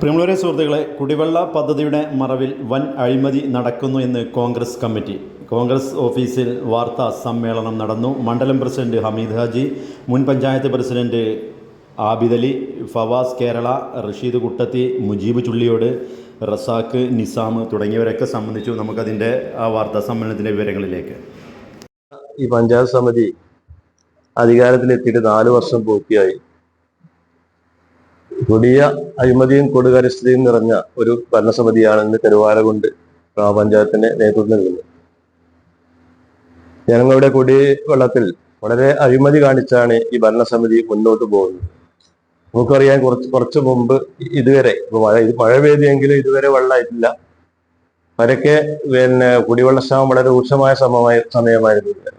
പ്രിയമുള്ളവരെ സുഹൃത്തുക്കളെ കുടിവെള്ള പദ്ധതിയുടെ മറവിൽ വൻ അഴിമതി നടക്കുന്നു എന്ന് കോൺഗ്രസ് കമ്മിറ്റി. കോൺഗ്രസ് ഓഫീസിൽ വാർത്താ സമ്മേളനം നടന്നു. മണ്ഡലം പ്രസിഡന്റ് ഹമീദ് ഹാജി മുൻ പഞ്ചായത്ത് പ്രസിഡന്റ് ആബിദലി ഫവാസ് കേരള റഷീദ് കുട്ടത്തി മുജീബ് ചുള്ളിയോട് റസാഖ് നിസാം തുടങ്ങിയവരൊക്കെ സംബന്ധിച്ചു നമുക്കതിന്റെ ആ വാർത്താ സമ്മേളനത്തിന്റെ വിവരങ്ങളിലേക്ക്. ഈ പഞ്ചായത്ത് സമിതി അധികാരത്തിലെത്തിയിട്ട് നാല് വർഷം പൂർത്തിയായി. കൊടിയ അഴിമതിയും കൊടുകാര്യസ്ഥതയും നിറഞ്ഞ ഒരു ഭരണസമിതിയാണ് ഇന്ന് കരുവാരകുണ്ട് ഗ്രാമപഞ്ചായത്തിന്റെ നേതൃത്വം നൽകുന്നത്. ജനങ്ങളുടെ കുടിവെള്ളത്തിൽ വളരെ അഴിമതി കാണിച്ചാണ് ഈ ഭരണസമിതി മുന്നോട്ട് പോകുന്നത്. നമുക്കറിയാൻ കുറച്ച് കുറച്ച് മുമ്പ് ഇതുവരെ മഴ ഇത് മഴ പെയ്തിയെങ്കിലും ഇതുവരെ വെള്ളമായിട്ടില്ല. പരക്കെ പിന്നെ കുടിവെള്ളക്ഷാമം വളരെ രൂക്ഷമായ സമയമായ സമയമായിരുന്നു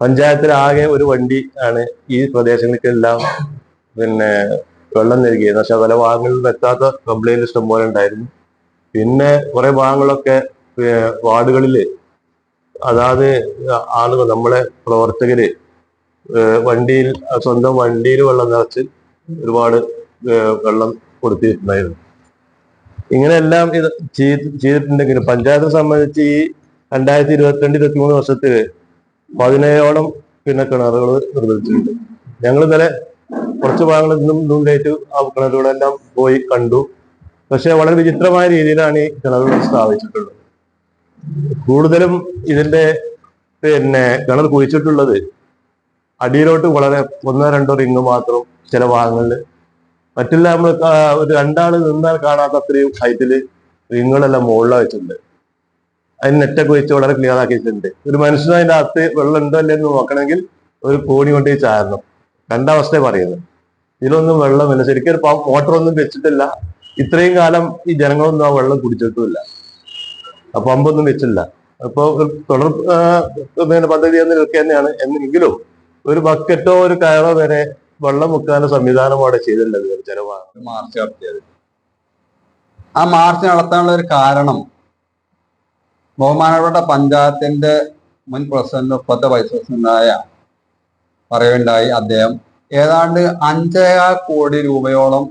പഞ്ചായത്തിലാകെ ഒരു വണ്ടി ആണ് ഈ പ്രദേശങ്ങൾക്കെല്ലാം പിന്നെ വെള്ളം നൽകിയത് പക്ഷെ പല ഭാഗങ്ങളിൽ എത്താത്ത കംപ്ലൈന്റ് ഇഷ്ടംപോലെ ഉണ്ടായിരുന്നു. പിന്നെ കുറെ ഭാഗങ്ങളൊക്കെ വാർഡുകളിൽ അതാത് ആളുകൾ നമ്മളെ പ്രവർത്തകര് വണ്ടിയിൽ സ്വന്തം വണ്ടിയിൽ വെള്ളം നിറച്ച് ഒരുപാട് വെള്ളം കൊടുത്തിട്ടുണ്ടായിരുന്നു. ഇങ്ങനെയെല്ലാം ഇത് ചെയ്ത് ചെയ്തിട്ടുണ്ടെങ്കിലും പഞ്ചായത്തെ സംബന്ധിച്ച് ഈ രണ്ടായിരത്തി ഇരുപത്തിരണ്ട് ഇരുപത്തി മൂന്ന് വർഷത്തിൽ പതിനേഴോളം പിന്നെ കിണറുകൾ നിർമ്മിച്ചിട്ടുണ്ട്. ഞങ്ങൾ ഇന്നലെ കുറച്ച് ഭാഗങ്ങളിൽ നിന്നും മുന്നേറ്റ് ആ കിണറുകളെല്ലാം പോയി കണ്ടു. പക്ഷെ വളരെ വിചിത്രമായ രീതിയിലാണ് ഈ കിണറുകൾ സ്ഥാപിച്ചിട്ടുള്ളത്. കൂടുതലും ഇതിന്റെ പിന്നെ കിണർ കുഴിച്ചിട്ടുള്ളത്. അടിയിലോട്ട് വളരെ ഒന്നോ രണ്ടോ റിങ് മാത്രം ചില ഭാഗങ്ങളിൽ. മറ്റെല്ലാം നമ്മൾ ഒരു രണ്ടാൾ നിന്നാൽ കാണാത്ത അത്രയും ഹൈറ്റിൽ റിങ്ങുകളെല്ലാം മുകളിലാണ് വെച്ചിട്ടുണ്ട്. അതിന് നെറ്റൊക്കെ വെച്ച് വളരെ ക്ലിയർ ആക്കിയിട്ടുണ്ട്. ഒരു അതിന്റെ അകത്ത് വെള്ളം ഉണ്ടോ അല്ലേ എന്ന് നോക്കണമെങ്കിൽ ഒരു കോണി കൊണ്ടേ ചാരണം കണ്ട അവസ്ഥയെ പറയുന്നത്. ഇതിലൊന്നും വെള്ളമില്ല. ശരിക്കും ഒരു മോട്ടറൊന്നും വെച്ചിട്ടില്ല. ഇത്രയും കാലം ഈ ജനങ്ങളൊന്നും ആ വെള്ളം കുടിച്ചിട്ടുമില്ല. ആ പമ്പൊന്നും വെച്ചില്ല അപ്പൊ ഒരു തുടർ പദ്ധതി എന്ന് നിൽക്കുക തന്നെയാണ്. എന്നെങ്കിലും ഒരു ബക്കറ്റോ ഒരു കയറോ വരെ വെള്ളം മുക്കാനുള്ള സംവിധാനം അവിടെ ചെയ്തിട്ടുണ്ട് ചെലവാണ് മാർച്ച് നടത്തിയത്. ആ മാർച്ച് നടത്താനുള്ള ഒരു കാരണം ബഹുമാനപ്പെട്ട പഞ്ചായത്തിന്റെ മുൻ പ്രസിഡന്റ് ഇപ്പോഴത്തെ വൈസ് പ്രസിഡന്റായ പറയുണ്ടായി അദ്ദേഹം. ഏതാണ്ട് അഞ്ചേകാൽ കോടി രൂപയോളം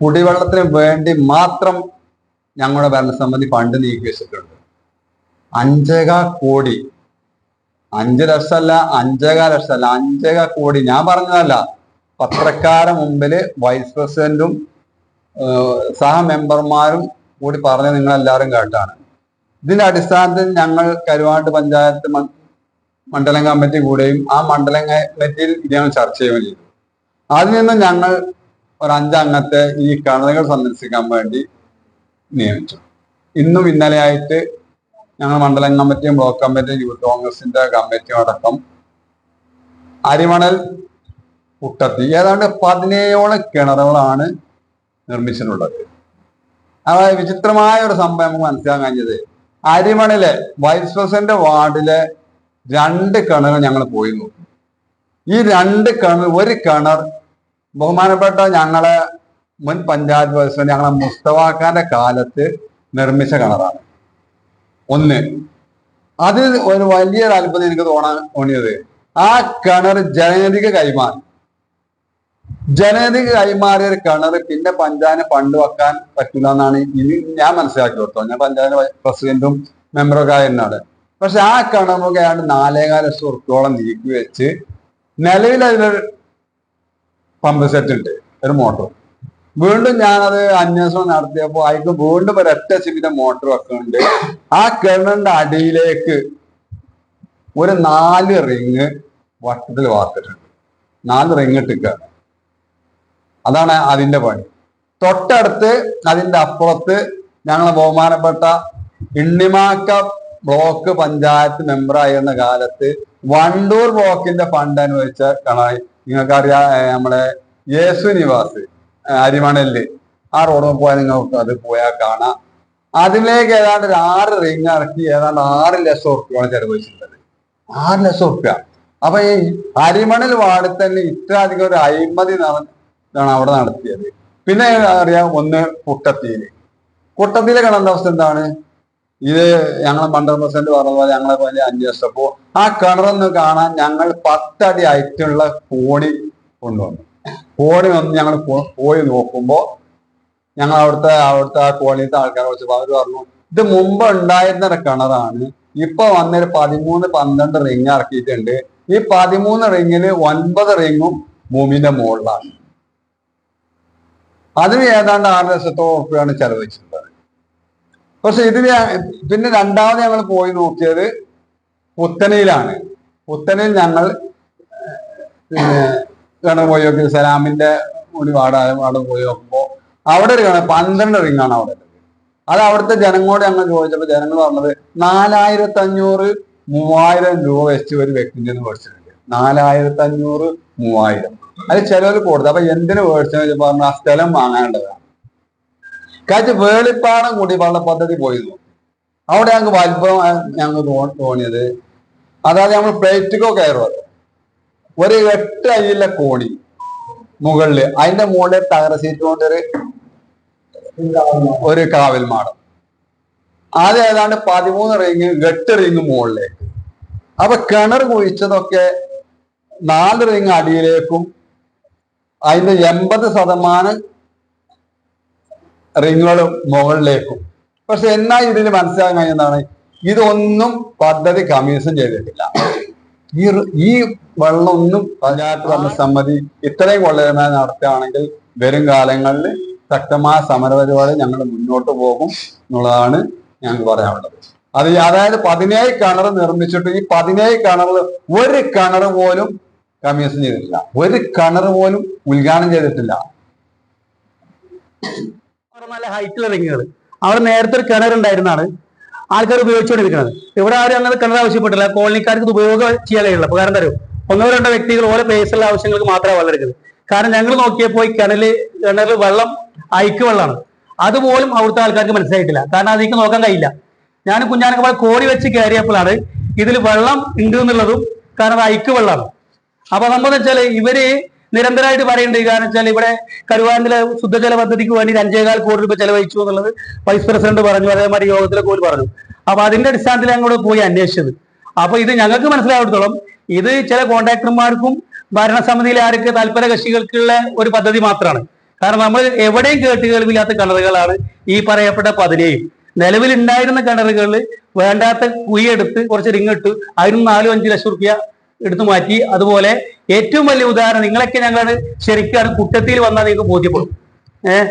കുടിവെള്ളത്തിന് വേണ്ടി മാത്രം ഞങ്ങളുടെ ഭരണസമിതി ഫണ്ട് നീക്കി വെച്ചിട്ടുണ്ട്. അഞ്ചേകാൽ കോടി. അഞ്ച് ലക്ഷമല്ല അഞ്ചേകാൽ ലക്ഷമല്ല അഞ്ചക കോടി. ഞാൻ പറഞ്ഞതല്ല പത്രക്കാരൻ മുമ്പിൽ വൈസ് പ്രസിഡന്റും സഹ മെമ്പർമാരും കൂടി പറഞ്ഞ് നിങ്ങളെല്ലാവരും കേട്ടാണ്. ഇതിന്റെ അടിസ്ഥാനത്തിൽ ഞങ്ങൾ കരുവാണ്ട് പഞ്ചായത്ത് മണ്ഡലം കമ്മിറ്റി കൂടെയും ആ മണ്ഡലം കമ്മിറ്റിയിൽ ഇത് ചർച്ച ചെയ്യുകയും ചെയ്തു. അതിൽ നിന്ന് ഞങ്ങൾ ഒരു അഞ്ചംഗത്തെ ഈ കണതകൾ സന്ദർശിക്കാൻ വേണ്ടി നിയമിച്ചു. ഇന്നും ഇന്നലെയായിട്ട് ഞങ്ങൾ മണ്ഡലം കമ്മിറ്റിയും ബ്ലോക്ക് കമ്മിറ്റിയും യൂത്ത് കോൺഗ്രസിന്റെ കമ്മിറ്റിയും അടക്കം അരിമണൽ കുട്ടത്തി ഏതാണ്ട് പതിനേഴോളം കിണറുകളാണ് നിർമ്മിച്ചിട്ടുള്ളത്. അതായത് വിചിത്രമായ ഒരു സംഭവം നമുക്ക് മനസ്സിലാക്കാൻ കഴിഞ്ഞത് അരിമണിലെ വൈസ് പ്രസിഡന്റ് വാർഡിലെ രണ്ട് കിണർ ഞങ്ങൾ പോയി നോക്കി. ഈ രണ്ട് കിണർ ഒരു കിണർ ബഹുമാനപ്പെട്ട ഞങ്ങളെ മുൻ പഞ്ചായത്ത് പ്രസിഡന്റ് ഞങ്ങളെ മുസ്തവാക്കാന്റെ കാലത്ത് നിർമ്മിച്ച കിണറാണ്. ഒന്ന് അത് ഒരു വലിയൊരു അത്ഭുതം എനിക്ക് തോന്നാൻ തോന്നിയത്. ആ കിണർ ജനതിക കൈമാറി. ജനതിക കൈമാറിയ ഒരു കിണർ പിന്നെ പഞ്ചായത്തിന് പണ്ട് വെക്കാൻ പറ്റില്ല എന്നാണ് ഇനി ഞാൻ മനസ്സിലാക്കി കൊടുത്തോ ഞാൻ പഞ്ചായത്ത് പ്രസിഡന്റും മെമ്പറൊക്കെ ആയിരുന്നാണ് പക്ഷെ ആ കടമൊക്കെ ആണ്ട് നാലേകാല ലക്ഷം ഉറുപ്പോളം നീക്കി വെച്ച് നിലവിൽ അതിനൊരു പമ്പ് സെറ്റ് ഉണ്ട് ഒരു മോട്ടോർ. വീണ്ടും ഞാനത് അന്വേഷണം നടത്തിയപ്പോൾ അതിന് വീണ്ടും ഒരു ഒറ്റ സിമിന്റെ മോട്ടോർ വെക്കുന്നുണ്ട്. ആ കിണറിന്റെ അടിയിലേക്ക് ഒരു നാല് റിങ് വട്ടത്തിൽ വാർത്തിട്ടുണ്ട്. നാല് റിങ് ഇട്ടിക്കാണ്. അതാണ് അതിന്റെ പണി. തൊട്ടടുത്ത് അതിന്റെ അപ്പുറത്ത് ഞങ്ങളെ ബഹുമാനപ്പെട്ട ഇണ്ണിമാക്ക ബ്ലോക്ക് പഞ്ചായത്ത് മെമ്പറായിരുന്ന കാലത്ത് വണ്ടൂർ ബ്ലോക്കിന്റെ ഫണ്ട് അനുവദിച്ച കണായി. നിങ്ങൾക്കറിയാം നമ്മുടെ യേശു നിവാസ് ആ റോഡ് പോയാൽ നിങ്ങൾക്ക് അത് പോയാൽ കാണാം. അതിലേക്ക് ഏതാണ്ട് ഒരു ആറ് റിങ് ഇറക്കി ഏതാണ്ട് ആറ് ലക്ഷം ഉറുപ്പിയാണ് ചെലവഴിച്ചിട്ടുള്ളത്. ആറ് ലക്ഷം ഉറുപ്പ്യ. അപ്പൊ ഈ അരിമണൽ വാർഡിൽ തന്നെ ഇത്ര അധികം ഒരു അഴിമതി ഇതാണ് അവിടെ നടത്തിയത്. പിന്നെ അറിയാം ഒന്ന് കുട്ടത്തിയിൽ. കുട്ടത്തിയിലെ കാണേണ്ട അവസ്ഥ എന്താണ്? ഇത് ഞങ്ങൾ മണ്ഡലം പ്രസിഡന്റ് പറഞ്ഞ പോലെ ഞങ്ങളെ പോലെ അന്വേഷിച്ചപ്പോ ആ കിണറൊന്ന് കാണാൻ ഞങ്ങൾ പത്തടി ആയിട്ടുള്ള കോണി കൊണ്ടുവന്നു. കോണി വന്ന് ഞങ്ങൾ പോയി നോക്കുമ്പോൾ ഞങ്ങൾ അവിടുത്തെ അവിടുത്തെ ആ കോളനിയിലത്തെ ആൾക്കാരെ വിളിച്ചപ്പോൾ അവർ പറഞ്ഞു ഇത് മുമ്പ് ഉണ്ടായിരുന്ന കിണറാണ്. ഇപ്പൊ വന്നൊരു പതിമൂന്ന് പന്ത്രണ്ട് റിങ് ഇറക്കിയിട്ടുണ്ട്. ഈ പതിമൂന്ന് റിങ്ങിൽ ഒൻപത് റിങ്ങും ഭൂമിന്റെ മുകളിലാണ്. അതിന് ഏതാണ്ട് ആറ് ലക്ഷത്തോളം ഉറപ്പാണ് ചെലവഴിച്ചിട്ടുള്ളത്. പക്ഷെ ഇത് പിന്നെ രണ്ടാമത് ഞങ്ങൾ പോയി നോക്കിയത് പുത്തനയിലാണ്. പുത്തനയിൽ ഞങ്ങൾ പിന്നെ കിണർ പോയി നോക്കി സലാമിന്റെ ഒരു വാട അവിടെ പോയി നോക്കുമ്പോ അവിടെ ഒരു കിണർ പന്ത്രണ്ട് റിങ്ങാണ് അവിടെ അത് അവിടുത്തെ ജനങ്ങളോട് ഞങ്ങൾ ചോദിച്ചപ്പോൾ ജനങ്ങൾ പറഞ്ഞത് നാലായിരത്തി അഞ്ഞൂറ് മൂവായിരം രൂപ വെച്ച് ഒരു വ്യക്തിന്റെ മേടിച്ചിട്ടുണ്ട്. നാലായിരത്തി അഞ്ഞൂറ് മൂവായിരം. അത് ചിലവർ കൊടുത്തു. അപ്പൊ എന്തിനു മേടിച്ചെന്ന് പറഞ്ഞാൽ പറഞ്ഞു ആ സ്ഥലം വാങ്ങേണ്ടതാണ് കാറ്റ് വേളിപ്പാടം കുടിവെള്ള പദ്ധതി പോയി നോക്കി അവിടെ ഞങ്ങൾക്ക് വലിപ്പം ഞങ്ങൾ തോന്നിയത്. അതായത് നമ്മൾ പ്ലേറ്റിക്കോ കയറുമല്ലോ ഒരു എട്ട് അയ്യിലെ കോണി മുകളിൽ. അതിന്റെ മുകളിൽ തകര സീറ്റ് കൊണ്ടൊരു ഒരു കാവൽ മാടം. അത് ഏതാണ്ട് പതിമൂന്ന് റിങ് എട്ട് റിങ് മുകളിലേക്ക്. അപ്പൊ കിണർ കുഴിച്ചതൊക്കെ നാല് റിങ് അടിയിലേക്കും അതിന്റെ എൺപത് ശതമാനം റിങ്ങുകളും മുകളിലേക്കും. പക്ഷെ എന്നാ ഇതിൽ മനസ്സിലാക്കാൻ കഴിയുന്നതാണ് ഇതൊന്നും പദ്ധതി കമ്മീഷൻ ചെയ്തിട്ടില്ല. ഈ ഈ വെള്ളമൊന്നും പഞ്ചായത്ത് ഭരണസമിതി ഇത്രയും കൊള്ളരുമായി നടത്തുകയാണെങ്കിൽ വരും കാലങ്ങളിൽ ശക്തമായ സമരപരിപാടി ഞങ്ങൾ മുന്നോട്ട് പോകും എന്നുള്ളതാണ് ഞങ്ങൾക്ക് പറയാനുള്ളത്. അത് അതായത് പതിനേഴ് കിണർ നിർമ്മിച്ചിട്ട് ഈ പതിനേഴ് കിണർ ഒരു കിണർ പോലും കമ്മീഷൻ ചെയ്തിട്ടില്ല. ഒരു കിണർ പോലും ഉദ്ഘാടനം ചെയ്തിട്ടില്ല. നല്ല ഹൈറ്റുള്ള റിങ്ങുകൾ അവിടെ നേരത്തെ ഒരു കിണർ ഉണ്ടായിരുന്നാണ് ആൾക്കാർ ഉപയോഗിച്ചുകൊണ്ടിരിക്കുന്നത്. ഇവിടെ ആരും അങ്ങനെ കിണർ ആവശ്യപ്പെട്ടില്ല. കോളനിക്കാർക്ക് ഇത് ഉപയോഗം ചെയ്യാൻ കഴിയില്ല. കാരണം തരും ഒന്നോ രണ്ടോ വ്യക്തികൾ ഓരോ പേഴ്സണൽ ആവശ്യങ്ങൾക്ക് മാത്രമേ വെള്ളം എടുക്കുന്നത്. കാരണം ഞങ്ങൾ നോക്കിയപ്പോൾ ഈ കിണൽ കിണറിൽ വെള്ളം അയക്ക് വെള്ളമാണ്. അതുപോലും അവിടുത്തെ ആൾക്കാർക്ക് മനസ്സിലായിട്ടില്ല. കാരണം അതിക്ക് നോക്കാൻ കഴിയില്ല. ഞാൻ കുഞ്ഞാനൊക്കെ കോടി വെച്ച് കയറിയപ്പോഴാണ് ഇതിൽ വെള്ളം ഉണ്ട് എന്നുള്ളതും കാരണം അയക്ക് വെള്ളമാണ്. അപ്പൊ നമ്മൾ വെച്ചാൽ ഇവർ നിരന്തരമായിട്ട് പറയുന്നുണ്ട്. കാരണം വെച്ചാൽ ഇവിടെ കരുവാനിലെ ശുദ്ധജല പദ്ധതിക്ക് വേണ്ടി ഒരു അഞ്ചേകാൽ കോടി രൂപ ചെലവഴിച്ചു എന്നുള്ളത് വൈസ് പ്രസിഡന്റ് പറഞ്ഞു. അതേമാതിരി യോഗത്തിലൊക്കെ പോലും പറഞ്ഞു. അപ്പൊ അതിന്റെ അടിസ്ഥാനത്തിൽ അങ്ങോട്ട് പോയി അന്വേഷിച്ചത്. അപ്പൊ ഇത് ഞങ്ങൾക്ക് മനസ്സിലാവത്തോളം ഇത് ചില കോൺട്രാക്ടർമാർക്കും ഭരണസമിതിയിലെ ആർക്ക് താല്പര്യ കക്ഷികൾക്കുള്ള ഒരു പദ്ധതി മാത്രമാണ്. കാരണം നമ്മൾ എവിടെയും കേട്ട് കേൾവില്ലാത്ത കിണറുകളാണ് ഈ പറയപ്പെട്ട പതിനേഴ്. നിലവിലുണ്ടായിരുന്ന കിണറുകളിൽ വേണ്ടാത്ത കുഴിയെടുത്ത് കുറച്ച് റിങ്ങിട്ട് അതിനും നാലും അഞ്ച് ലക്ഷം റുപ്യ എടുത്തു മാറ്റി. അതുപോലെ ഏറ്റവും വലിയ ഉദാഹരണം നിങ്ങളൊക്കെ ഞങ്ങൾ ശരിക്കാണ് കുറ്റത്തിൽ വന്നാൽ നിങ്ങൾക്ക് ബോധ്യപ്പെടും. ഏഹ്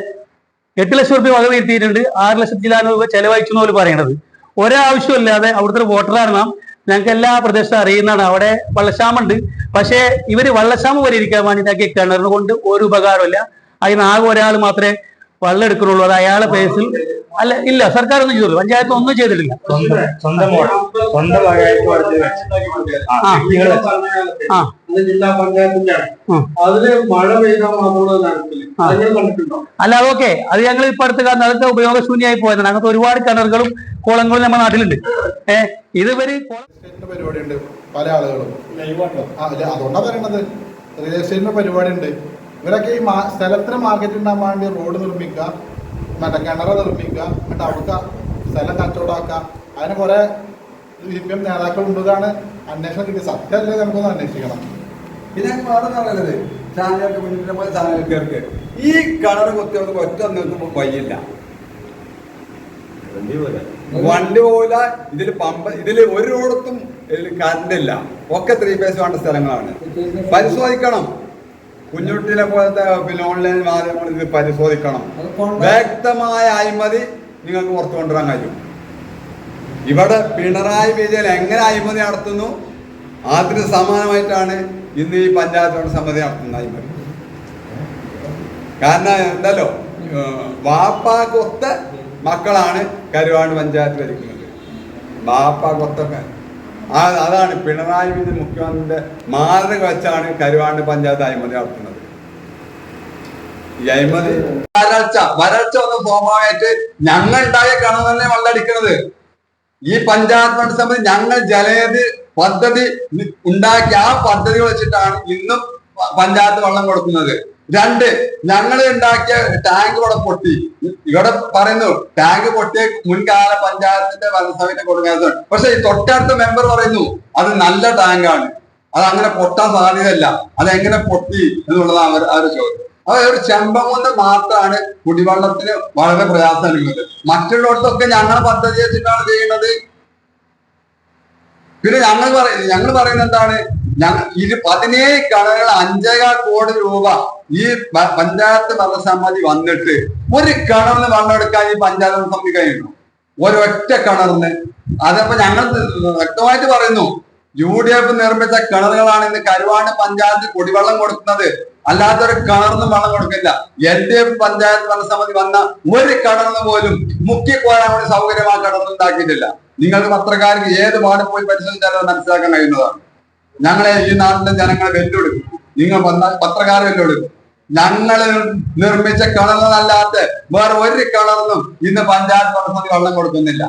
എട്ട് ലക്ഷം റുപ്യ വക വീഴ്ത്തിയിട്ടുണ്ട്. ആറ് ലക്ഷത്തി രൂപ ചെലവഴിച്ചു എന്ന് പറയണത്. ഒരാവശ്യമില്ലാതെ അവിടുത്തെ വോട്ടറാണ് ഞങ്ങൾക്ക് എല്ലാ പ്രദേശത്തും അറിയുന്നതാണ്. അവിടെ വള്ളശാമുണ്ട് പക്ഷേ ഇവർ വരെ പരിഹരിക്കാൻ വേണ്ടിയിട്ടാക്കിയ കിണറിന് കൊണ്ട് ഒരു ഉപകാരമില്ല അതിന് ആകെ ഒരാൾ മാത്രമേ വെള്ളം എടുക്കുന്നുള്ളൂ അത് അയാളെ പേസിൽ അല്ല ഇല്ല സർക്കാർ ഒന്നും ചെയ്തില്ല പഞ്ചായത്ത് ഒന്നും ചെയ്തിട്ടില്ല. സ്വന്തം സ്വന്തം ആ. ആ. ജില്ലാ. അതിൽ മഴ പെയ്താൽ മാത്രമുള്ള അല്ല അതൊക്കെ അത് ഞങ്ങൾ ഇപ്പൊ അടുത്ത് കാരണം അതൊക്കെ ഉപയോഗശൂന്യമായി പോയതാണ്. അങ്ങനത്തെ ഒരുപാട് കിണറുകളും കുളങ്ങളും നമ്മുടെ നാട്ടിലുണ്ട്. ഏഹ് ഇതുവരെ പരിപാടി ഉണ്ട് പല ആളുകളും. അതുകൊണ്ടാണ് പറയണത്. റിയൽ എസ്റ്റേറ്റിന്റെ പരിപാടി ഉണ്ട് ഇവരൊക്കെ ഈ മാ- സ്ഥലത്തിന് മാർക്കറ്റ് ഉണ്ടാകാൻ വേണ്ടി റോഡ് നിർമ്മിക്കുക മറ്റേ കിണർ നിർമ്മിക്കുക എന്നിട്ട് അവിടെ സ്ഥലം കച്ചവടമാക്കുക അതിന് കുറേ സി പി എം നേതാക്കൾ ഉണ്ടെന്നാണ് അന്വേഷണം കിട്ടിയത്. സത്യമല്ലേ നമുക്കൊന്ന് അന്വേഷിക്കണം? പിന്നെ വേറെ പറയുന്നത് ചാനലുകൾക്ക് മുന്നിട്ട് പോലെ ചാനലുകാർക്ക്. ഈ കളർ കുത്തിയവർക്ക് ഒറ്റ നിൽക്കുമ്പോൾ വയ്യില്ല വണ്ടി പോവില്ല ഇതിൽ പമ്പ ഇതിൽ ഒരിടത്തും ഇതിൽ കറണ്ട് ഇല്ല. ഒക്കെ ത്രീ പേസ് വേണ്ട സ്ഥലങ്ങളാണ്. പരിശോധിക്കണം. കുഞ്ഞുട്ടിനെ പോലത്തെ പിന്നെ ഓൺലൈൻ മാധ്യമങ്ങൾ ഇത് പരിശോധിക്കണം. വ്യക്തമായ അഴിമതി നിങ്ങൾക്ക് പുറത്തു കൊണ്ടുവരാൻ കഴിയും. ഇവിടെ പിണറായി വിജയൻ എങ്ങനെ അഴിമതി നടത്തുന്നു? അതിന് സമാനമായിട്ടാണ് ഇന്ന് ഈ പഞ്ചായത്തോട് സമ്മതി സമിതി നടത്തുന്ന അഴിമതി. കാരണം എന്തല്ലോ വാപ്പാക്കൊത്ത മക്കളാണ് കരുവാണ്ട് പഞ്ചായത്ത് ഭരിക്കുന്നത് വാപ്പാക്കൊത്തൊക്കെ ആ അതാണ് പിണറായി വിജയൻ മുഖ്യമന്ത്രിയുടെ മാതൃക വെച്ചാണ് കരുവാണ്ട് പഞ്ചായത്ത് അഴിമതി നടത്തുന്നത്. അഴിമതി. വരൾച്ച വരൾച്ച ഒന്ന് ഫോമായിട്ട് ഞങ്ങൾ ഉണ്ടായ കിണർ തന്നെ വെള്ളടിക്കുന്നത് ഈ പഞ്ചായത്ത് ഫണ്ട് സമിതി ഞങ്ങൾ ജലനിധി പദ്ധതി ഉണ്ടാക്കി ആ പദ്ധതി വെച്ചിട്ടാണ് ഇന്നും പഞ്ചായത്ത് വെള്ളം കൊടുക്കുന്നത്. രണ്ട് ഞങ്ങൾ ഉണ്ടാക്കിയ ടാങ്ക് ഇവിടെ പൊട്ടി. ഇവിടെ പറയുന്നു ടാങ്ക് പൊട്ടിയ മുൻകാല പഞ്ചായത്തിന്റെ ഭരണസമിതി കൊടുക്കുന്നത് പക്ഷെ ഈ തൊട്ടടുത്ത മെമ്പർ പറയുന്നു അത് നല്ല ടാങ്കാണ്. അത് അങ്ങനെ പൊട്ടാൻ സാധ്യതയല്ല. അത് എങ്ങനെ പൊട്ടി എന്നുള്ളതാണ് അവർ അവർ ചോദ്യം. അപ്പൊ ഒരു ചെമ്പം കൊണ്ട് മാത്രമാണ് കുടിവെള്ളത്തിന് വളരെ പ്രയാസം ഉള്ളത് മറ്റുള്ളിടത്തൊക്കെ ഞങ്ങൾ പദ്ധതി വെച്ചിട്ടാണ് ചെയ്യുന്നത്. പിന്നെ ഞങ്ങൾ പറയുന്നത് ഞങ്ങൾ പറയുന്നത് എന്താണ്? ഞങ്ങൾ ഇത് പതിനേഴ് കിണറുകൾ അഞ്ചേകാൽ കോടി രൂപ ഈ പഞ്ചായത്ത് ഭരണസമിതി വന്നിട്ട് ഒരു കിണറിന് വെള്ളമെടുക്കാൻ ഈ പഞ്ചായത്ത് സമിതി കഴിയുന്നു. ഒരൊറ്റ കിണറിന് അതപ്പോ ഞങ്ങൾ വ്യക്തമായിട്ട് പറയുന്നു യു ഡി എഫ് നിർമ്മിച്ച കിണറുകളാണ് ഇന്ന് കരുവാണ് പഞ്ചായത്ത് കുടിവെള്ളം കൊടുക്കുന്നത്. അല്ലാത്ത ഒരു കിണറിനും വെള്ളം കൊടുക്കില്ല. എൽ ഡി എഫ് പഞ്ചായത്ത് ഭരണസമിതി വന്ന ഒരു കിണറിന് പോലും മുഖ്യ വേണ്ടി സൗകര്യമാ കിണർ ഉണ്ടാക്കിയിട്ടില്ല. നിങ്ങൾക്ക് പത്രക്കാർക്ക് ഏത് വാർഡിൽ പോയി പരിശോധിച്ചാലും മനസ്സിലാക്കാൻ കഴിയുന്നതാണ്. ഞങ്ങളെ ഈ നാട്ടിലെ ജനങ്ങളെ വെല്ലുവിളിക്കും. നിങ്ങൾ വന്നാൽ പത്രക്കാർ വെല്ലുവിളിക്കും. ഞങ്ങൾ നിർമ്മിച്ച കിണറിനല്ലാത്ത വേറെ ഒരു കിണറിനും ഇന്ന് പഞ്ചായത്ത് പ്രസിഡന്റ് വെള്ളം കൊടുക്കുന്നില്ല.